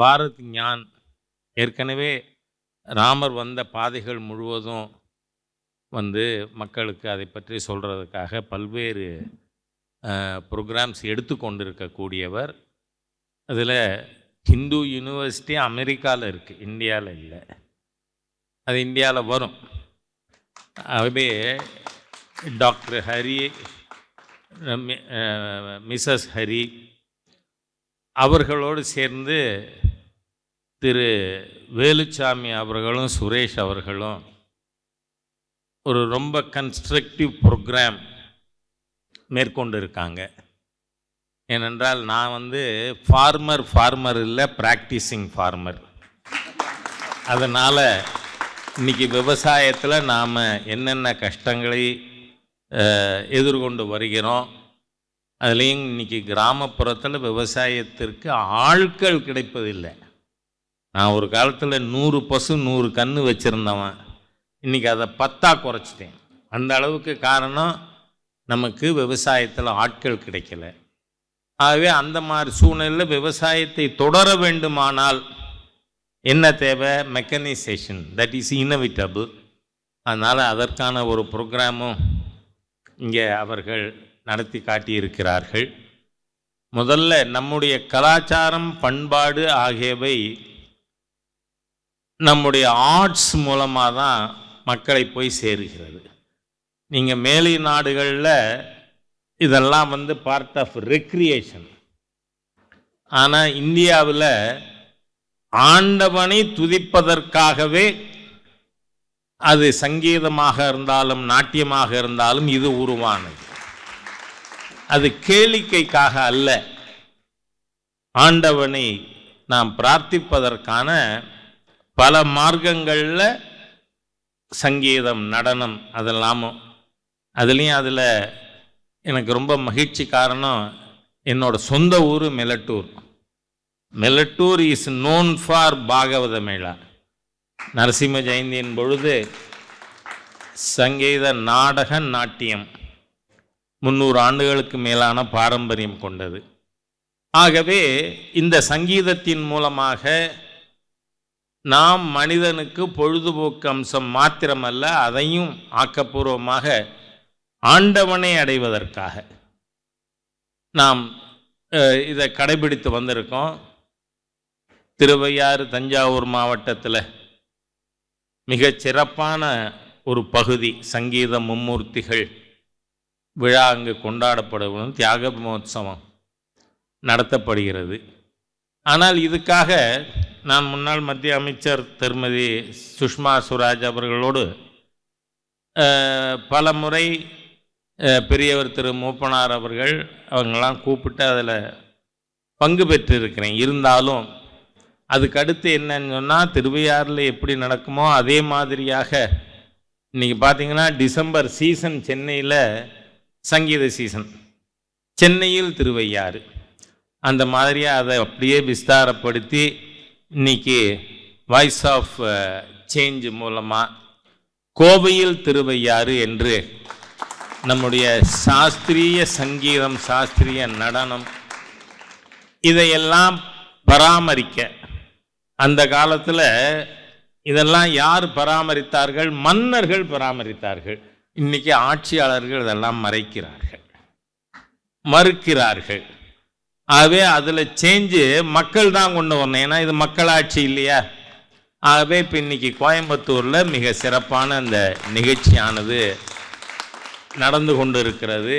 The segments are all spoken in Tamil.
பாரத் ஞான் ஏற்கனவே ராமர் வந்த பாதைகள் முழுவதும் வந்து மக்களுக்கு அதை பற்றி சொல்கிறதுக்காக பல்வேறு ப்ரோக்ராம்ஸ் எடுத்து கொண்டிருக்கக்கூடியவர். அதில் ஹிந்து யூனிவர்சிட்டி அமெரிக்காவில் இருக்குது இந்தியாவில் இல்லை. அது இந்தியாவில் வரும். ஆகவே டாக்டர் ஹரி மிஸ்ஸஸ் ஹரி அவர்களோடு சேர்ந்து திரு வேலுச்சாமி அவர்களும் சுரேஷ் அவர்களும் ஒரு ரொம்ப கன்ஸ்ட்ரக்டிவ் ப்ரோக்ராம் மேற்கொண்டு இருக்காங்க ஏனென்றால் நான் வந்து ஃபார்மர் ஃபார்மர் இல்லை ப்ராக்டிஸிங் ஃபார்மர் அதனால் இன்னைக்கு விவசாயத்தில் நாம் என்னென்ன கஷ்டங்களை எதிர்கொண்டு வருகிறோம் அதுலேயும் இன்றைக்கி கிராமப்புறத்தில் விவசாயத்திற்கு ஆட்கள் கிடைப்பதில்லை. நான் ஒரு காலத்தில் நூறு பசு நூறு கன்று வச்சுருந்தவன். இன்றைக்கி அதை பத்தா குறைச்சிட்டேன். அந்த அளவுக்கு காரணம் நமக்கு விவசாயத்தில் ஆட்கள் கிடைக்கல. ஆகவே அந்த மாதிரி சூழ்நிலையில் விவசாயத்தை தொடர வேண்டுமானால் என்ன தேவை? மெக்கனைசேஷன் தட் இஸ் இன்னவிட்டபிள் அதனால் அதற்கான ஒரு ப்ரோக்ராமும் இங்கே அவர்கள் நடத்தி காட்டியிருக்கிறார்கள். முதல்ல நம்முடைய கலாச்சாரம் பண்பாடு ஆகியவை நம்முடைய ஆர்ட்ஸ் மூலமாக தான் மக்களை போய் சேருகிறது. நீங்கள் மேலை நாடுகளில் இதெல்லாம் வந்து பார்ட் ஆஃப் ரெக்ரியேஷன் ஆனால் இந்தியாவில் ஆண்டவனை துதிப்பதற்காகவே அது சங்கீதமாக இருந்தாலும் நாட்டியமாக இருந்தாலும் இது உருவானது. அது கேளிக்கைக்காக அல்ல. ஆண்டவனை நாம் பிரார்த்திப்பதற்கான பல மார்க்கங்களில் சங்கீதம் நடனம் அதெல்லாமும் அதுலேயும் அதில் எனக்கு ரொம்ப மகிழ்ச்சி காரணம் என்னோட சொந்த ஊர் Melattur. Melattur is known for Bhagavata Mela. Narasimha ஜெயந்தியின் பொழுது சங்கீத நாடக நாட்டியம். முந்நூறு ஆண்டுகளுக்கு மேலான பாரம்பரியம் கொண்டது. ஆகவே இந்த சங்கீதத்தின் மூலமாக நாம் மனிதனுக்கு பொழுதுபோக்கு அம்சம் மாத்திரமல்ல அதையும் ஆக்கப்பூர்வமாக ஆண்டவனை அடைவதற்காக நாம் இதை கடைபிடித்து வந்திருக்கோம். திருவையாறு தஞ்சாவூர் மாவட்டத்தில் மிகச் சிறப்பான ஒரு பகுதி சங்கீத மும்மூர்த்திகள் விழா அங்கு கொண்டாடப்படும் தியாக மகோத்சவம் நடத்தப்படுகிறது. ஆனால் இதுக்காக நான் முன்னாள் மத்திய அமைச்சர் திருமதி சுஷ்மா சுவராஜ் அவர்களோடு பல முறை பெரியவர் திரு மூப்பனார் அவர்கள் அவங்கெல்லாம் கூப்பிட்டு அதில் பங்கு பெற்றிருக்கிறேன். இருந்தாலும் அதுக்கடுத்து என்னன்னு சொன்னால் திருவையாறில் எப்படி நடக்குமோ அதே மாதிரியாக இன்றைக்கி பார்த்தீங்கன்னா டிசம்பர் சீசன் சென்னையில் சங்கீத சீசன். சென்னையில் திருவையாறு. அந்த மாதிரியாக அதை அப்படியே விஸ்தாரப்படுத்தி இன்னைக்கு வாய்ஸ் ஆஃப் சேஞ்ச் மூலமாக கோவையில் திருவையாறு என்று நம்முடைய சாஸ்திரிய சங்கீதம் சாஸ்திரிய நடனம் இதையெல்லாம் பராமரிக்க. அந்த காலத்தில் இதெல்லாம் யார் பராமரித்தார்கள்? மன்னர்கள் பராமரித்தார்கள். இன்னைக்கு ஆட்சியாளர்கள் இதெல்லாம் மறைக்கிறார்கள். மறுக்கிறார்கள். ஆகவே அதில் சேஞ்சு மக்கள் தான் கொண்டு வரணும். ஏன்னா இது மக்களாட்சி இல்லையா? ஆகவே இப்போ இன்னைக்கு கோயம்புத்தூரில் மிக சிறப்பான அந்த நிகழ்ச்சியானது நடந்து கொண்டு இருக்கிறது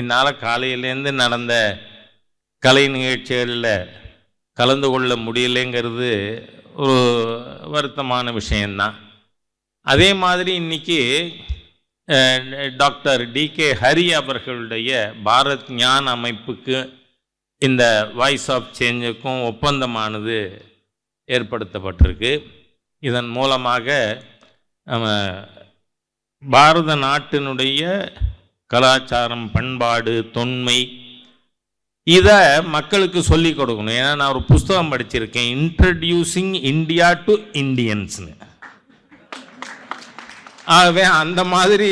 என்னால் காலையிலேருந்து நடந்த கலை நிகழ்ச்சிகளில் கலந்து கொள்ள முடியலைங்கிறது ஒரு வருத்தமான விஷயந்தான் அதே மாதிரி இன்றைக்கி டாக்டர் டி கே ஹரி அவர்களுடைய பாரத் ஞான் அமைப்புக்கு இந்த வாய்ஸ் ஆஃப் சேஞ்சுக்கும் ஒப்பந்தமானது ஏற்படுத்தப்பட்டிருக்கு. இதன் மூலமாக நம்ம பாரத நாட்டினுடைய கலாச்சாரம் பண்பாடு தொன்மை இதை மக்களுக்கு சொல்லி கொடுக்கணும். ஏன்னா நான் ஒரு புஸ்தகம் படிச்சிருக்கேன். இன்ட்ரடியூசிங் இந்தியா டு இந்தியன்ஸ்னு ஆகவே அந்த மாதிரி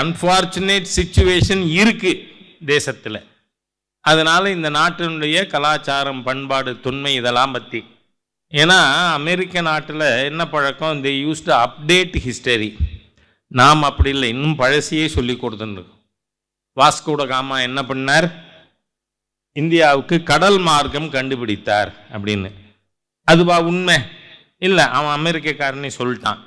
அன்ஃபார்ச்சுனேட் சுச்சுவேஷன் இருக்குது தேசத்தில். அதனால் இந்த நாட்டினுடைய கலாச்சாரம் பண்பாடு தொன்மை இதெல்லாம் பற்றி ஏன்னா அமெரிக்க நாட்டில் என்ன பழக்கம்? இந்த யூஸ் டு அப்டேட் ஹிஸ்டரி நாம் அப்படி இல்லை. இன்னும் பழசியே சொல்லி கொடுத்துருக்கோம். வாஸ்கோட காமா என்ன பண்ணார்? இந்தியாவுக்கு கடல் மார்க்கம் கண்டுபிடித்தார் அப்படின்னு. அதுவா உண்மை? இல்லை அவன் அமெரிக்கக்காரனே சொல்லிட்டான்.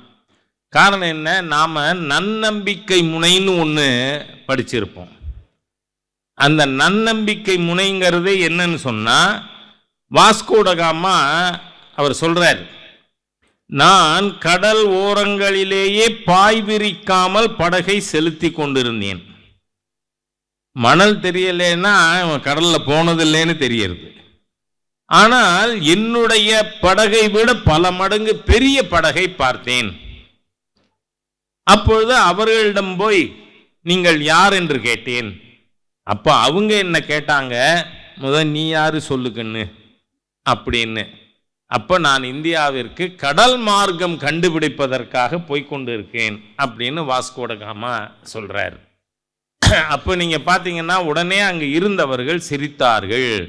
காரணம் என்ன? நாம் நன்னம்பிக்கை முனைன்னு ஒன்று படிச்சிருப்போம். அந்த நன்னம்பிக்கை முனைங்கிறது என்னன்னு சொன்னால் வாஸ்கோடகாமா அவர் சொல்கிறார் நான் கடல் ஓரங்களிலேயே பாய் விரிக்காமல் படகை செலுத்தி கொண்டிருந்தேன். மணல் தெரியலேன்னா அவன் போனதில்லைன்னு தெரியறது. ஆனால் என்னுடைய படகை விட பல மடங்கு பெரிய படகை பார்த்தேன். அப்பொழுது அவர்களிடம் போய் நீங்கள் யார் என்று கேட்டேன். அப்போ அவங்க என்ன கேட்டாங்க முதல் நீ யாரு சொல்லுக்கண்ணு அப்படின்னு. அப்போ நான் இந்தியாவிற்கு கடல் மார்க்கம் கண்டுபிடிப்பதற்காக போய்க்கொண்டு இருக்கேன் அப்படின்னு வாஸ்கோட காமா அப்போ நீங்கள் பார்த்தீங்கன்னா உடனே அங்கே இருந்தவர்கள் சிரித்தார்கள்.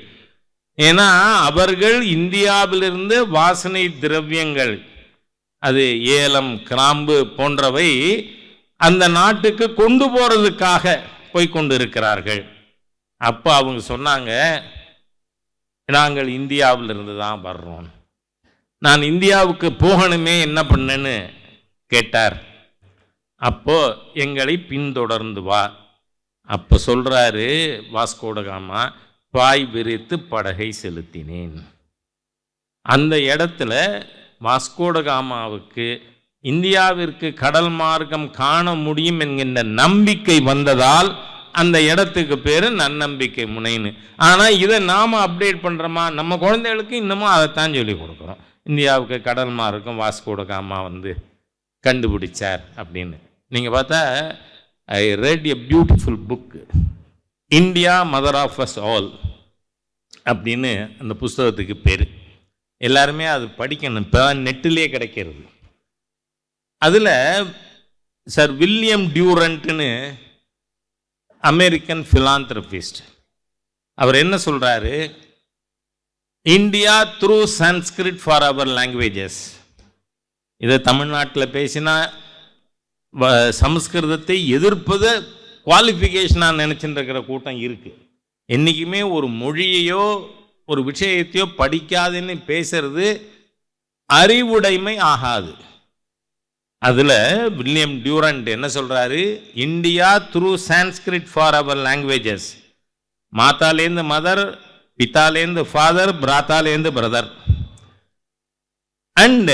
ஏன்னா அவர்கள் இந்தியாவிலிருந்து வாசனை திரவியங்கள் அது ஏலம் கிராம்பு போன்றவை அந்த நாட்டுக்கு கொண்டு போகிறதுக்காக போய்கொண்டு இருக்கிறார்கள் அப்போ அவங்க சொன்னாங்க நாங்கள் இந்தியாவிலிருந்து தான் வர்றோம். நான் இந்தியாவுக்கு போகணுமே என்ன பண்ணேன்னு கேட்டார். அப்போ எங்களை பின்தொடர்ந்து வா. அப்போ சொல்கிறாரு வாஸ்கோடகாமா பாய் விரித்து படகை செலுத்தினேன். அந்த இடத்துல வாஸ்கோடகாமாவுக்கு இந்தியாவிற்கு கடல் மார்க்கம் காண முடியும் என்கின்ற நம்பிக்கை வந்ததால் அந்த இடத்துக்கு பேர் நன்னம்பிக்கை முனைன்னு. ஆனால் இதை நாம் அப்டேட் பண்ணுறோமா நம்ம குழந்தைகளுக்கு இன்னமும் அதைத்தான் சொல்லி கொடுக்குறோம். இந்தியாவுக்கு கடல் மார்க்கம் வாஸ்கோட காமா வந்து கண்டுபிடிச்சார் அப்படின்னு. நீங்கள் பார்த்தா I read a beautiful book India mother of us all அப்படின்னு அந்த புஸ்தகத்துக்கு பேர். எல்லாருமே அது படிக்கணும். இப்போ நெட்டிலே கிடைக்கிறது. அதில் சார் வில்லியம் டியூரண்ட்னு அமெரிக்கன் ஃபிலாந்திரபிஸ்ட் அவர் என்ன சொல்கிறாரு India through Sanskrit for our languages இதை தமிழ்நாட்டில் பேசினா வ- சமஸ்கிருதத்தை எதிர்ப்பது குவாலிஃபிகேஷனாக நினச்சிட்டு இருக்கிற கூட்டம் இருக்குது என்றைக்குமே ஒரு மொழியையோ ஒரு விஷயத்தையோ படிக்காதுன்னு பேசுறது அறிவுடைமை ஆகாது. அதில் வில்லியம் டியூரண்ட் என்ன சொல்கிறாரு India through Sanskrit for our languages மாத்தாலேருந்து mother பித்தாலேருந்து father பிராத்தாலேருந்து brother. And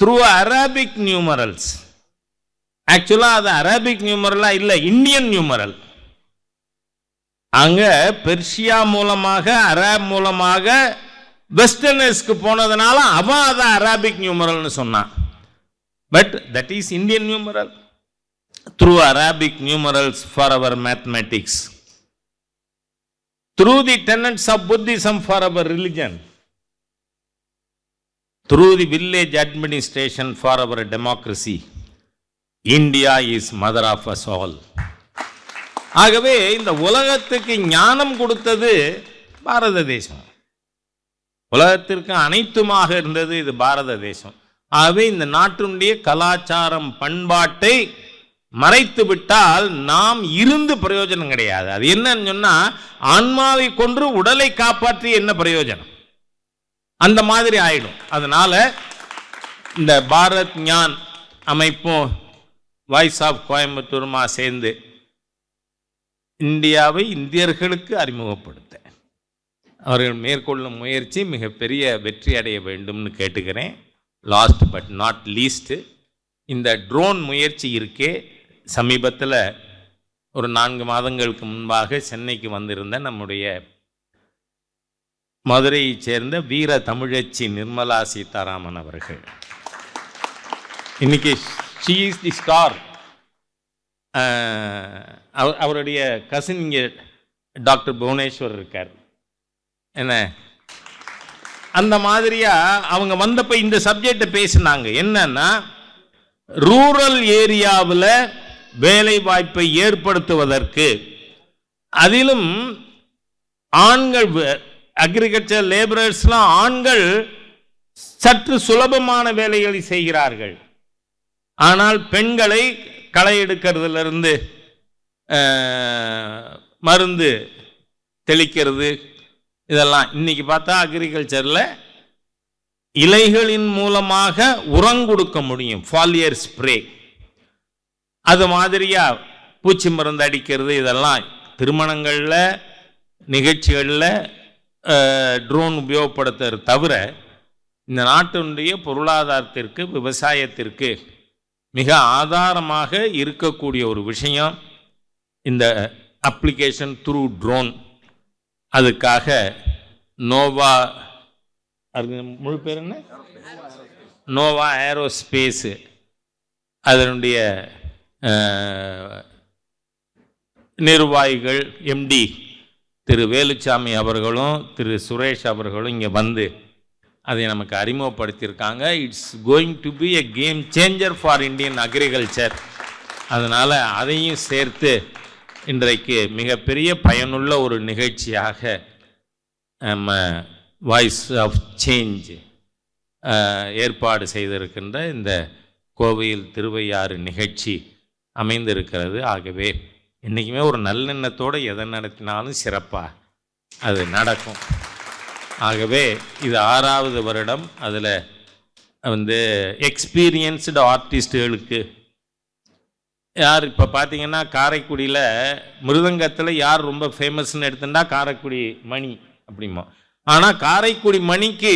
through Arabic numerals ஆக்சுவலாக அது அராபிக் நியூமரலாக இல்லை இந்தியன் நியூமரல் அங்கே பெர்ஷியா மூலமாக அரேப் மூலமாக வெஸ்டர்னர்ஸ்க்கு போனதுனால அவன் அதை அராபிக் நியூமரல்னு சொன்னான். But that is Indian numeral through Arabic numerals for our mathematics through the tenets of Buddhism for our religion through the village administration for our democracy India is mother of us all ஆகவே இந்த உலகத்துக்கு ஞானம் கொடுத்தது பாரத தேசம். உலகத்திற்கு அனைத்துமாக இருந்தது இது பாரத தேசம். ஆகவே இந்த நாட்டினுடைய கலாச்சாரம் பண்பாட்டை மறைத்து விட்டால் நாம் இருந்து பிரயோஜனம் கிடையாது. அது என்னன்னு சொன்னால் ஆன்மாவை கொன்று உடலை காப்பாற்றி என்ன பிரயோஜனம்? அந்த மாதிரி ஆயிடும். அதனால இந்த பாரத் ஞான் அமைப்பும் வாய்ஸ் ஆஃப் கோயம்புத்தூருமா சேர்ந்து இந்தியாவை இந்தியர்களுக்கு அறிமுகப்படுத்த அவர்கள் மேற்கொள்ளும் முயற்சி மிகப்பெரிய வெற்றி அடைய வேண்டும்னு கேட்டுக்கிறேன். லாஸ்ட் பட் நாட் லீஸ்ட்டு இந்த ட்ரோன் முயற்சி இருக்கே. சமீபத்தில் ஒரு நான்கு மாதங்களுக்கு முன்பாக சென்னைக்கு வந்திருந்த நம்முடைய மதுரையைச் சேர்ந்த வீர தமிழச்சி நிர்மலா சீதாராமன் அவர்கள். இன்னைக்கு ஷீ இஸ் தி ஸ்டார் அவர் அவருடைய கசின் இங்கே டாக்டர் புவனேஸ்வர் இருக்கார். என்ன? அந்த மாதிரியா அவங்க வந்தப்ப இந்த சப்ஜெக்டை பேசினாங்க. என்னன்னா ரூரல் ஏரியாவில் வேலை வாய்ப்பை ஏற்படுத்துவதற்கு அதிலும் ஆண்கள் அக்ரிகல்ச்சர் லேபரர்ஸ்லாம் ஆண்கள் சற்று சுலபமான வேலைகளை செய்கிறார்கள். ஆனால் பெண்களை களை எடுக்கிறதுலேருந்து மருந்து தெளிக்கிறது இதெல்லாம். இன்றைக்கி பார்த்தா அக்ரிகல்ச்சரில் இலைகளின் மூலமாக உரம் கொடுக்க முடியும். ஃபாலியர் ஸ்ப்ரே அது மாதிரியாக பூச்சி மருந்து அடிக்கிறது இதெல்லாம். திருமணங்களில் நிகழ்ச்சிகளில் ட்ரோன் உபயோகப்படுத்துறது தவிர இந்த நாட்டினுடைய பொருளாதாரத்திற்கு விவசாயத்திற்கு மிக ஆதாரமாக இருக்கக்கூடிய ஒரு விஷயம் இந்த அப்ளிகேஷன் த்ரூ ட்ரோன் அதுக்காக நோவா அது முழு பேர் என்ன? நோவா ஏரோஸ்பேஸு அதனுடைய நிர்வாகிகள் எம்டி திரு வேலுச்சாமி அவர்களும் திரு சுரேஷ் அவர்களும் இங்கே வந்து அதை நமக்கு அறிமுகப்படுத்தியிருக்காங்க. It's going to be a game changer for Indian agriculture அதனால் அதையும் சேர்த்து இன்றைக்கு மிகப்பெரிய பயனுள்ள ஒரு நிகழ்ச்சியாக நம்ம வாய்ஸ் ஆஃப் சேஞ்ச் ஏற்பாடு செய்திருக்கின்ற இந்த கோவையில் திருவையாறு நிகழ்ச்சி அமைந்திருக்கிறது. ஆகவே என்றைக்குமே ஒரு நல்லெண்ணத்தோடு எதை நடத்தினாலும் சிறப்பாக அது நடக்கும். ஆகவே இது ஆறாவது வருடம். அதில் வந்து எக்ஸ்பீரியன்ஸ்டு ஆர்டிஸ்ட்டுகளுக்கு யார் இப்போ பார்த்தீங்கன்னா காரைக்குடியில் மிருதங்கத்தில் யார் ரொம்ப ஃபேமஸ்ன்னு எடுத்துட்டா காரைக்குடி மணி அப்படிமா. ஆனால் காரைக்குடி மணிக்கு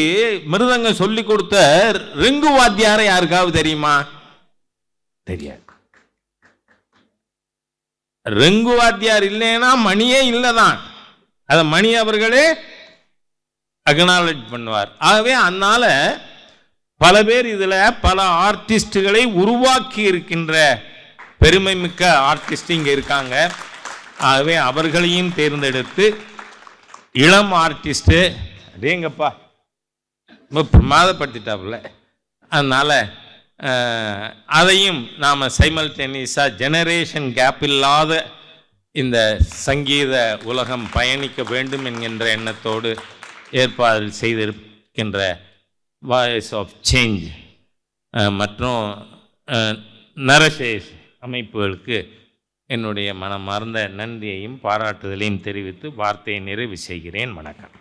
மிருதங்கம் சொல்லி கொடுத்த ரிங்கு வாத்தியாரை யாருக்காவது தெரியுமா? தெரியாது. ரிங்கு வாத்தியார் இல்லைன்னா மணியே இல்லை தான் அதை மணி அவர்களே அக்னாலஜ் பண்ணுவார். ஆகவே அதனால் பல பேர் இதில் பல ஆர்டிஸ்டுகளை உருவாக்கி இருக்கின்ற பெருமை மிக்க ஆர்டிஸ்ட் இங்கே இருக்காங்க. ஆகவே அவர்களையும் தேர்ந்தெடுத்து இளம் ஆர்டிஸ்ட்டு அதேங்கப்பா ரொம்ப பிரமாதப்படுத்திட்டாப்புல. அதனால் அதையும் நாம் சைமல் டென்னிஸாக ஜெனரேஷன் கேப் இல்லாத இந்த சங்கீத உலகம் பயணிக்க வேண்டும் என்கின்ற எண்ணத்தோடு ஏற்பாடு செய்திருக்கின்ற வாய்ஸ் ஆஃப் சேஞ்ச் மற்றும் நரசேஷ் அமைப்புகளுக்கு என்னுடைய மனமார்ந்த நன்றியையும் பாராட்டுதலையும் தெரிவித்து வார்த்தையை நிறைவு செய்கிறேன். வணக்கம்.